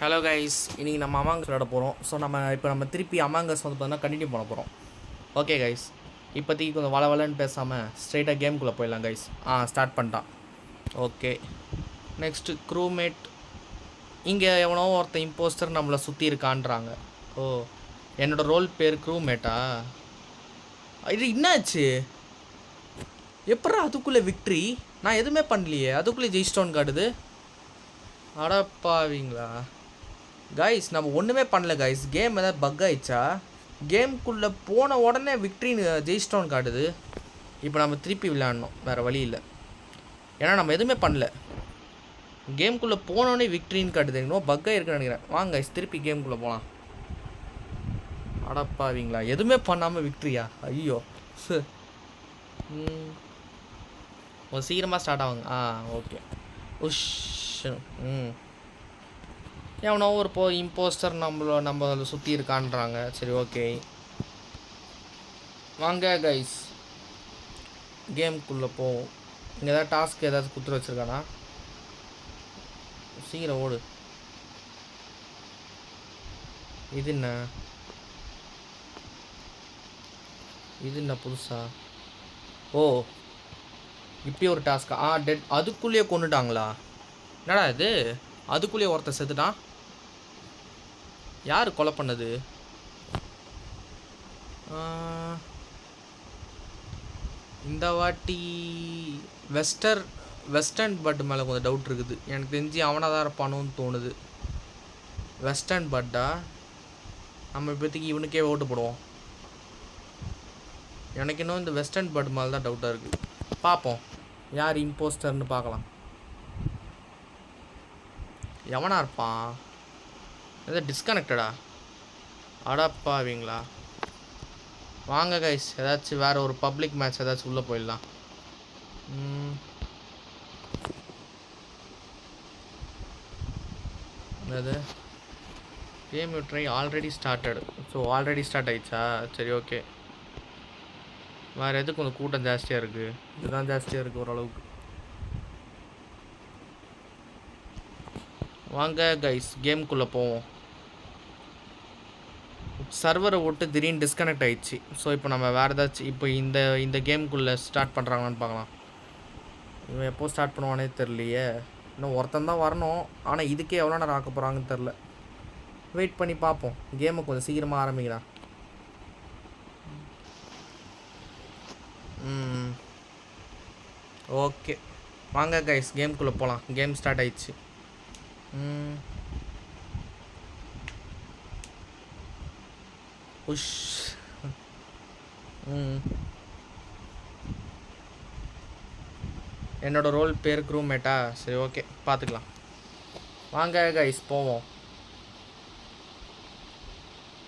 Hello guys இன்றைக்கி நம்ம அமாங்கஸ் விளையாட போகிறோம் ஸோ நம்ம இப்போ நம்ம திருப்பி அமாங்கஸ் வந்து பார்த்தீங்கன்னா கண்டினியூ பண்ண போகிறோம் ஓகே கைஸ் இப்போதைக்கு கொஞ்சம் வள வளன்னு பேசாமல் ஸ்ட்ரைட்டாக கேம்குள்ளே போயிடலாம் கைஸ் ஆ ஸ்டார்ட் பண்ணிட்டான். ஓகே நெக்ஸ்ட்டு க்ரூமேட் இங்கே எவனோ ஒருத்தன் இம்போஸ்டர் நம்மளை சுற்றி இருக்கான்றாங்க. ஓ என்னோட ரோல் பேர் க்ரூமேட்டா இது என்னாச்சு? எப்பட்றா அதுக்குள்ளே விக்ட்ரி நான் எதுவுமே பண்ணலையே. அதுக்குள்ளே ஜெயிஸ்டோன் காட்டுது. அடப்பாவீங்களா? கைஸ் நம்ம ஒன்றுமே பண்ணல கைஸ் கேம் எதாவது பக் ஆயிடுச்சா? கேம்குள்ளே போன உடனே விக்ட்ரின்னு ஜெயிஸ்டோன் காட்டுது. இப்போ நம்ம திருப்பி விளையாடணும். வேறு வழி இல்லை. ஏன்னா நம்ம எதுவுமே பண்ணல. கேம்குள்ளே போனோடனே விக்ட்ரின்னு காட்டுது. இன்னும் பக்காக ஆயிருக்குன்னு நினைக்கிறேன். வாங்க கைஸ் திருப்பி கேம்குள்ளே போகலாம் அடப்பாவீங்களா. எதுவுமே பண்ணாமல் விக்ட்ரியா? ஐயோ. சு. ம். கொஞ்சம் சீக்கிரமாக ஸ்டார்ட் ஆகுங்க. ஆ ஓகே உஷ். ம். எவனோ ஒரு போ இம்போஸ்டர் நம்மள நம்ம அதில் சுற்றி இருக்கான்றாங்க. சரி ஓகே வாங்க கைஸ் கேம்குள்ளே போவோம். இங்கே ஏதாவது டாஸ்க் ஏதாவது கொடுத்து வச்சுருக்கானா? சீக்கிரம் ஓடு. இது என்ன? இது என்ன புதுசா? ஓ. இப்படி ஒரு டாஸ்க்கா ஆ டெட் அதுக்குள்ளேயே கொண்டுட்டாங்களா? என்னடா இது? அதுக்குள்ளேயே ஒருத்தன் செத்துட்டான்? யார் கொலை பண்ணது? இந்த வாட்டி வெஸ்டர் வெஸ்டர்ன் பட் மேலே கொஞ்சம் டவுட் இருக்குது. எனக்கு தெரிஞ்சு அவனாக தான் இருப்பானோன்னு தோணுது. வெஸ்டர்ன் பட்டா? நம்ம இப்போதைக்கு இவனுக்கே ஓட்டு போடுவோம். எனக்கு இன்னும் இந்த வெஸ்டர்ன் பட் மேலே தான் டவுட்டாக இருக்குது பார்ப்போம். யார் இம்போஸ்டர்னு பார்க்கலாம். எவனா இருப்பான்? எதாவது டிஸ்கனெக்டடா அடப்பாவீங்களா வாங்க கைஸ் ஏதாச்சும் வேறு ஒரு பப்ளிக் மேட்ச் ஏதாச்சும் உள்ளே போயிடலாம். என்னது? Game try already started so already start ஆயிடுச்சா? சரி ஓகே வேறு எதுக்கு கொஞ்சம் கூட்டம் ஜாஸ்தியாக இருக்குது இதுதான் ஜாஸ்தியாக இருக்குது ஓரளவுக்கு. வாங்க கைஸ் கேம்குள்ளே போவோம். சர்வரை விட்டு திடீர்னு டிஸ்கனெக்ட் ஆயிடுச்சு. ஸோ இப்போ நம்ம வேறு ஏதாச்சும் இப்போ இந்த இந்த கேமுக்குள்ளே ஸ்டார்ட் பண்ணுறாங்களான்னு பார்க்கலாம். இவன் எப்போ ஸ்டார்ட் பண்ணுவானே தெரியலையே. இன்னும் ஒருத்தன் தான் வரணும். ஆனால் இதுக்கே எவ்வளோ நேரம் ஆக்க போகிறாங்கன்னு தெரில வெயிட் பண்ணி பார்ப்போம். கேமை கொஞ்சம் சீக்கிரமாக ஆரம்பிக்கலாம். ஓகே வாங்க கைஸ் கேம்குள்ளே போகலாம் கேம் ஸ்டார்ட் ஆயிடுச்சு. உஷ் ம். என்னோட ரோல் பேர் க்ரூமேட்டா சரி ஓகே பார்த்துக்கலாம் வாங்க கைஸ் போவோம்.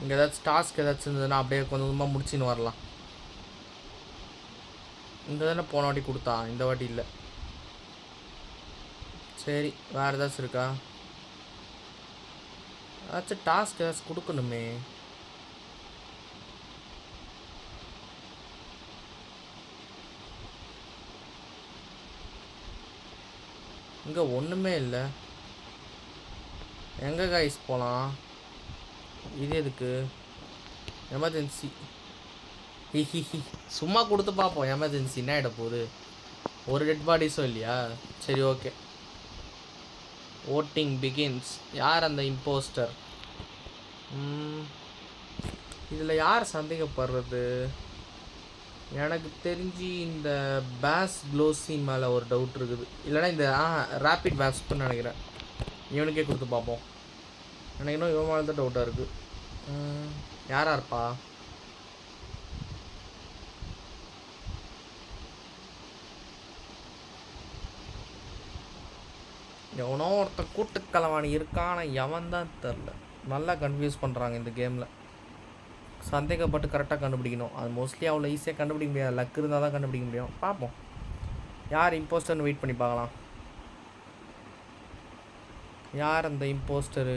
இங்கே ஏதாச்சும் டாஸ்க் ஏதாச்சும் இருந்ததுன்னா அப்படியே கொஞ்சம் கொஞ்சமாக முடிச்சின்னு வரலாம். இந்த தானே போன வாட்டி கொடுத்தா? இந்த வாட்டி இல்லை. சரி வேறு ஏதாச்சும் இருக்கா? ஏதாச்சும் டாஸ்க் ஏதாச்சும் கொடுக்கணுமே. இங்கே ஒன்றுமே இல்லை. எங்கே காய்ஸ் போகலாம் இது எதுக்கு? எமர்ஜென்சி ஹிஹிஹி சும்மா கொடுத்து பார்ப்போம். எமர்ஜென்சி என்ன ஆகிட போகுது? ஒரு டெட் பாடிஸும் இல்லையா? சரி ஓகே ஓட்டிங் பிகின்ஸ் யார் அந்த இம்போஸ்டர் இதில் யார் சந்தேகப்படுறது? எனக்கு தெரிஞ்சு இந்த பேஸ் க்ளோஸி மேலே ஒரு டவுட் இருக்குது. இல்லைன்னா இந்த ஆ ரேப்பிட் பேஸ்ப்னு நினைக்கிறேன். இவனுக்கே கொடுத்து பார்ப்போம். எனக்கு இன்னும் இவன் மேலே தான் டவுட்டாக இருக்குது யாராக இருப்பா? எவனோ ஒருத்தன் கூட்டுக்கலவாணி இருக்கான எவன் தான் தெரில. நல்லா கன்ஃபியூஸ் பண்ணுறாங்க இந்த கேமில் சந்தேகப்பட்டு கரெக்டாக கண்டுபிடிக்கணும். அது மோஸ்ட்லி அவ்வளோ ஈஸியாக கண்டுபிடிக்க முடியாது. லக் இருந்தால் தான் கண்டுபிடிக்க முடியும். பார்ப்போம். யார் இம்போஸ்டர்னு வெயிட் பண்ணி பார்க்கலாம். யார் அந்த impostor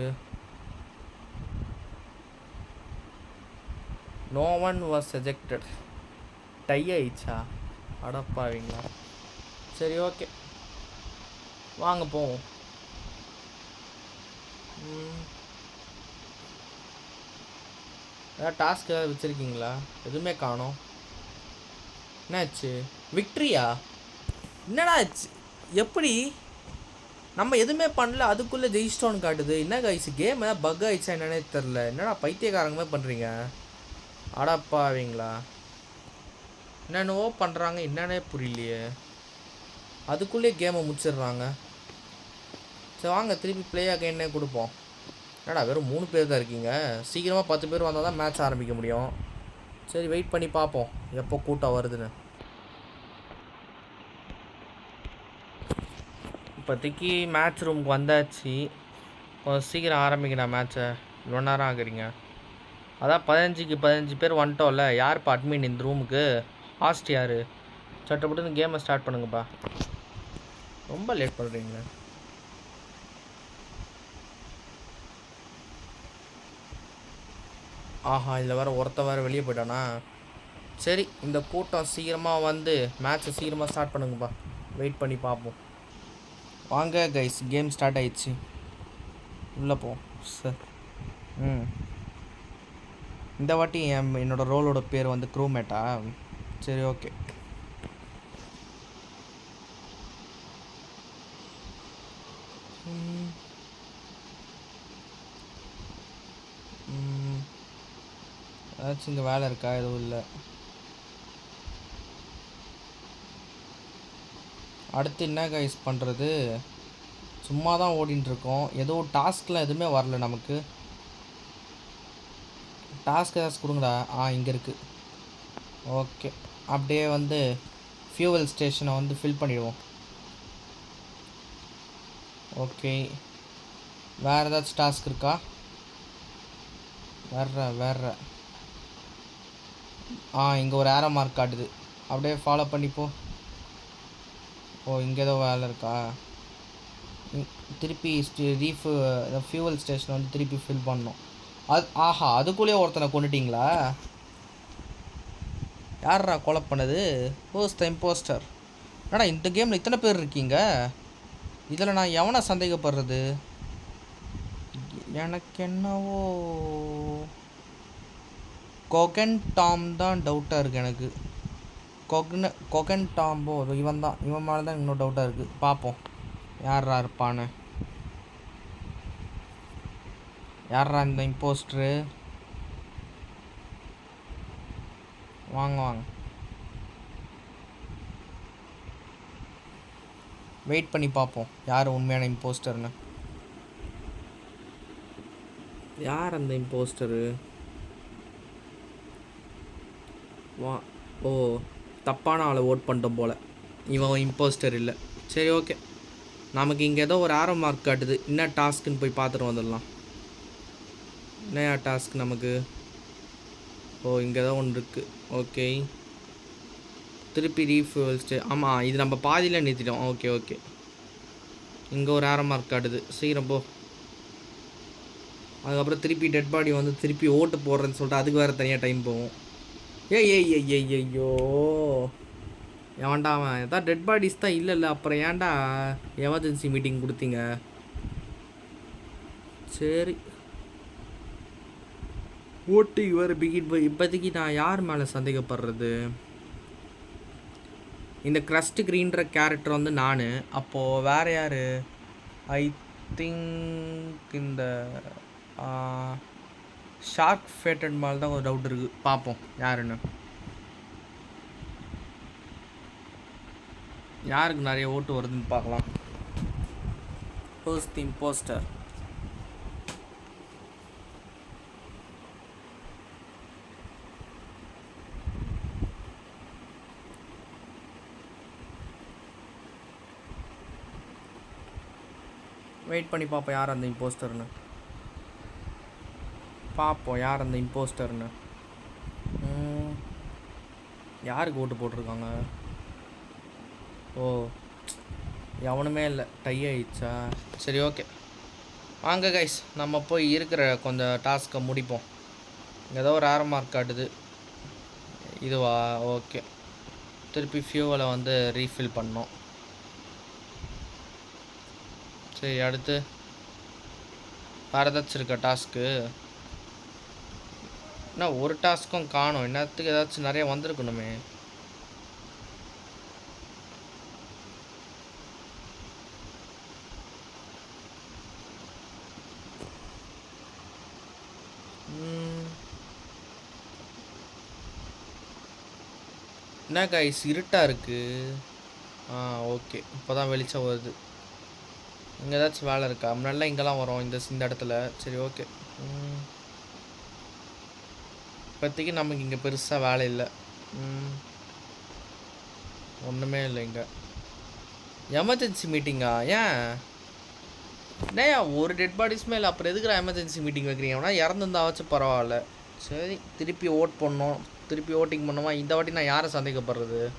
no one was ejected tie ஆயிடுச்சா? அடப்பாவீங்களா சரி ஓகே வாங்க போவோம். ம். ஏதாவது டாஸ்க் ஏதாவது வச்சுருக்கீங்களா? எதுவுமே காணோம். என்னாச்சு? விக்ட்ரியா என்னடா ஆச்சு? எப்படி? நம்ம எதுவுமே பண்ணல அதுக்குள்ளே ஜெயிச்சிட்டோன்னு காட்டுது. என்ன கைஸ் கேம் ஏதாவது பக் ஆயிடுச்சா என்னன்னே தெரில என்னடா பைத்தியக்காரங்கமே பண்ணுறீங்க அடப்பாவீங்களா என்னென்னவோ பண்ணுறாங்க என்னன்னே புரியலையே. அதுக்குள்ளேயே கேமை முடிச்சிடுறாங்க. சரி வாங்க திருப்பி ப்ளே அகைன்னே கொடுப்போம். என்னடா வெறும் மூணு பேர் தான் இருக்கீங்க? சீக்கிரமாக பத்து பேர் வந்தால் தான் மேட்ச் ஆரம்பிக்க முடியும். சரி வெயிட் பண்ணி பார்ப்போம் எப்போ கூட்டம் வருதுன்னு. இப்போதைக்கு மேட்ச் ரூமுக்கு வந்தாச்சு. கொஞ்சம் சீக்கிரம் ஆரம்பிக்கணும் மேட்ச்சை இவ்வளோ நேரம் ஆகுறீங்க. அதான் பதினஞ்சுக்கு பதினஞ்சு பேர் வந்துட்டோம்ல. யார்ப்பா அட்மின் இந்த ரூமுக்கு ஹாஸ்ட் யார்? சட்டப்பட்டு இந்த கேமை ஸ்டார்ட் பண்ணுங்கப்பா. ரொம்ப லேட் பண்ணுறீங்களே ஆஹா இதில் வேறு ஒருத்த வேறு வெளியே போயிட்டானா? சரி இந்த கூட்டம் சீக்கிரமாக வந்து மேட்ச்சை சீக்கிரமாக ஸ்டார்ட் பண்ணுங்கப்பா. வெயிட் பண்ணி பார்ப்போம் வாங்க கைஸ் கேம் ஸ்டார்ட் ஆயிடுச்சு. உள்ளே போ சார் ம். இந்த வாட்டி என் என்னோடய ரோலோட பேர் வந்து க்ரூமேட்டா சரி ஓகே ம். ம். ஏதாச்சும் இங்கே வேலை இருக்கா? எதுவும் இல்லை. அடுத்து என்ன கைஸ் பண்ணுறது சும்மா தான் ஓடின்ட்டுருக்கோம் எதுவும் ஏதோ டாஸ்க்லாம் எதுவுமே வரல நமக்கு. டாஸ்க் ஏதாச்சும் கொடுங்கடா. ஆ இங்கே இருக்குது ஓகே அப்படியே வந்து ஃபியூவல் ஸ்டேஷனை வந்து ஃபில் பண்ணிடுவோம். ஓகே வேறு ஏதாச்சும் டாஸ்க் இருக்கா? வர்ற வர்ற ஆ இங்கே ஒரு ஏரோ மார்க் காட்டுது. அப்படியே ஃபாலோ பண்ணிப்போ ஓ இங்கே ஏதோ வேலை இருக்கா? திருப்பி ரீஃபு ஃபியூவல் ஸ்டேஷன் வந்து திருப்பி ஃபில் பண்ணோம் அது ஆஹா அதுக்குள்ளேயே ஒருத்தனை கொண்டுட்டிங்களா? யாரா கொலை பண்ணது? போஸ்ட் இம்போஸ்டர் என்னடா இந்த கேமில் இத்தனை பேர் இருக்கீங்க? இதில் நான் எவனை சந்தேகப்படுறது? எனக்கு என்னவோ கொகன் டாம் தான் டவுட்டாக இருக்குது எனக்கு. கொக்ன கொகன் டாம்போ இவன் தான். இவன் மேலே தான் இன்னும் டவுட்டாக இருக்குது பார்ப்போம் யாரா இருப்பான்னு. யார்ரா இந்த இம்போஸ்டரு வாங்க வாங்க. வெயிட் பண்ணி பார்ப்போம் யார் உண்மையான இம்போஸ்டர்னு யார் அந்த இம்போஸ்டரு வா ஓ தப்பான ஆளை ஓட் பண்ணிட்டோம் போல். இவன் இம்போஸ்டர் இல்லை. சரி ஓகே நமக்கு இங்கே ஏதோ ஒரு ஆரோ மார்க் காட்டுது. என்ன டாஸ்க்குன்னு போய் பார்த்துட்டு வந்துடலாம். என்னையா டாஸ்க் நமக்கு? ஓ இங்கே தான் ஒன்று இருக்குது ஓகே திருப்பி ரீஃபுவல் ஸ்டே ஆமாம் இது நம்ம பாதியில் நிறுத்திட்டோம். ஓகே ஓகே இங்கே ஒரு ஆரோ மார்க் காட்டுது. சீக்கிரம் போ. அதுக்கப்புறம் திருப்பி டெட் பாடி வந்து திருப்பி ஓட்டு போடுறேன்னு சொல்லிட்டு அதுக்கு வேறு தனியாக டைம் போகும். ஏய் ஏய் ஏய் ஏய் ஐயோ. எவன்டா அவன்? ஏதாவது டெட் பாடிஸ் தான் இல்லைல்ல. அப்புறம் ஏன்டா எமர்ஜென்சி மீட்டிங் கொடுத்தீங்க? சரி. ஓட்டு இவர் பிகிட் போய் இப்போதைக்கு நான் யார் மேலே சந்தேகப்படுறது? இந்த க்ரஸ்ட் க்ரீன்ற கேரக்டர் வந்து நான். அப்போது வேறு யார்? ஐ திங்க் இந்த ஷார்க் ஃபேட்டட் மேலே தான் ஒரு டவுட் இருக்குது பார்ப்போம் யாருன்னு. யாருக்கு நிறைய ஓட்டு வருதுன்னு பார்க்கலாம். போஸ்ட் இம்போஸ்டர் வெயிட் பண்ணி பார்ப்போம் யார் அந்த இம்போஸ்டர்னு பார்ப்போம் யார் அந்த இம்போஸ்டர்னு யாருக்கு ஓட்டு போட்டிருக்காங்க? ஓ. எவனுமே இல்லை. டை ஆயிடுச்சா? சரி ஓகே. வாங்க கைஸ் நம்ம போய் இருக்கிற கொஞ்சம் டாஸ்க்கை முடிப்போம். ஏதோ ஒரு ஆரம் மார்க் காட்டுது. இதுவா? ஓகே. திருப்பி ஃபியூவலை வந்து ரீஃபில் பண்ணோம். சரி அடுத்து. வேறு ஏதாச்சும் இருக்கா டாஸ்க்கு? என்ன ஒரு டாஸ்க்கும் காணும். என்னத்துக்கு ஏதாச்சும் நிறைய வந்திருக்கணுமே. என்ன கைஸ் இருட்டாக இருக்கு? Ah okay. இப்போ தான் வெளிச்சம் வருது. இங்கே ஏதாச்சும் வேலை இருக்கா? முன்னாடிலாம் இங்கெல்லாம் வரும் இந்த இந்த இடத்துல. சரி ஓகே. ம். இப்போதைக்கு நமக்கு இங்கே பெருசாக வேலை இல்லை. ம். ஒன்றுமே இல்லை இங்கே. எமர்ஜென்சி மீட்டிங்கா ஏன்? ஏயா ஒரு டெட் பாடிஸ்மே இல்லை அப்புறம் எதுக்குற எமர்ஜென்சி மீட்டிங் வைக்கிறீங்க? அப்படின்னா இறந்துருந்தாச்சும் பரவாயில்ல. சரி திருப்பி ஓட் பண்ணோம். திருப்பி ஓட்டிங் பண்ணுமா? இந்த வாட்டி நான் யாரை சந்தேகப்படுறது?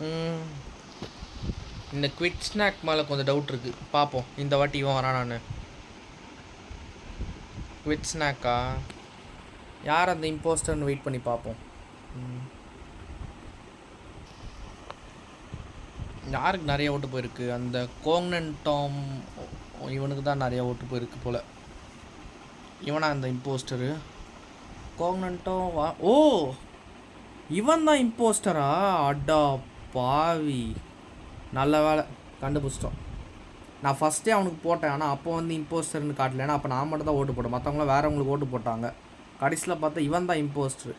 ம். இந்த குவிட் ஸ்நாக் மேலே கொஞ்சம் டவுட் இருக்குது பார்ப்போம் இந்த வாட்டி இவன் வரானான்னு. குவிட் ஸ்நாக்கா யார் அந்த இம்போஸ்டர்னு வெயிட் பண்ணி பார்ப்போம் யாருக்கு நிறைய ஓட்டு போயிருக்கு? அந்த கோங்னன் டாம் இவனுக்கு தான் நிறைய ஓட்டு போயிருக்கு போல். இவனா அந்த இம்போஸ்டரு கோங்னன் வா ஓ! இவன் தான் இம்போஸ்டரா அடா பாவி. நல்ல வேலை கண்டுபிடிச்சிட்டோம். நான் ஃபஸ்ட்டே அவனுக்கு போட்டேன். ஆனால் அப்போ வந்து இம்போஸ்டர்னு காட்டல. ஏன்னா அப்போ நான் மட்டும் தான் ஓட்டு போட்டேன். மற்றவங்களாம் வேறவங்களுக்கு ஓட்டு போட்டாங்க. கடைசியில் பார்த்தா இவன் தான் இம்போஸ்டர்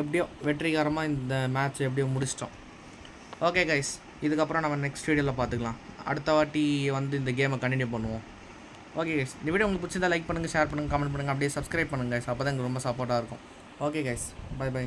எப்படியோ வெற்றிகரமாக இந்த மேட்ச் எப்படியோ முடிச்சிட்டோம். ஓகே கைஸ் இதுக்கப்புறம் நம்ம நெக்ஸ்ட் வீடியோவில் பார்த்துக்கலாம். அடுத்த வாட்டி வந்து இந்த கேமை கண்டினியூ பண்ணுவோம். ஓகே கைஸ் இந்த வீடியோ உங்களுக்கு பிடிச்சிருந்தா லைக் பண்ணுங்கள் ஷேர் பண்ணுங்கள் கமெண்ட் பண்ணுங்கள் அப்படியே சப்ஸ்கிரைப் பண்ணுங்கள் கைஸ் அப்போ தான் எங்களுக்கு ரொம்ப சப்போர்ட்டாக இருக்கும். Okay guys bye by